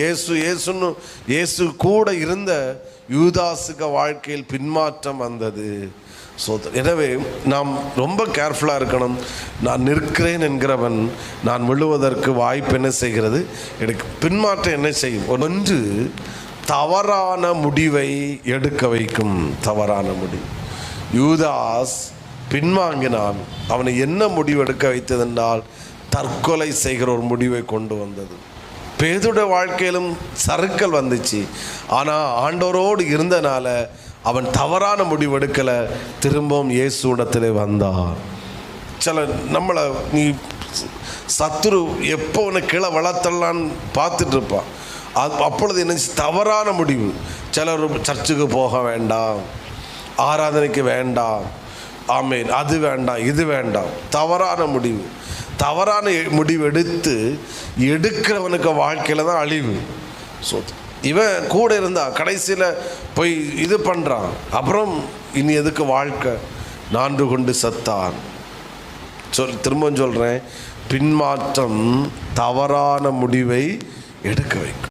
இயேசு இயேசுன்னு இயேசு கூட இருந்த யூதாசுக வாழ்க்கையில் பின்மாற்றம் வந்தது. ஸோ எனவே நாம் ரொம்ப கேர்ஃபுல்லாக இருக்கணும். நான் நிற்கிறேன் என்கிறவன் நான் விழுவதற்கு வாய்ப்பு என்ன செய்கிறது? எனக்கு பின்மாற்றம் என்ன செய்யும்? ஒன்று தவறான முடிவை எடுக்க வைக்கும். தவறான முடிவு யூதாஸ் பின்வாங்கினான். அவனை என்ன முடிவு எடுக்க வைத்ததென்றால் தற்கொலை செய்கிற ஒரு முடிவை கொண்டு வந்தது. பேதுடைய வாழ்க்கையிலும் சறுக்கல் வந்துச்சு. ஆனால் ஆண்டவரோடு இருந்தனால அவன் தவறான முடிவு எடுக்கலை. திரும்பவும் இயேசுடத்தில் வந்தான். சில நம்மளை நீ சத்துரு எப்போ உன்னை கீழே வளர்த்தலான்னு பார்த்துட்டு இருப்பான் அது அப்பொழுது என்ன தவறான முடிவு. சிலர் சர்ச்சுக்கு போக வேண்டாம். ஆராதனைக்கு வேண்டாம். ஆமேன். அது வேண்டாம் இது வேண்டாம். தவறான முடிவு. தவறான முடிவு எடுத்து எடுக்கிறவனுக்கு வாழ்க்கையில் தான் அழிவு. ஸோ இவன் கூட இருந்தா கடைசியில் போய் இது பண்ணுறான் அப்புறம் இனி எதுக்கு வாழ்க்கை? நான்கு கொண்டு சத்தான். சொல் திரும்பவும் சொல்கிறேன் பின்மாற்றம் தவறான முடிவை எடுக்க வைக்கும்.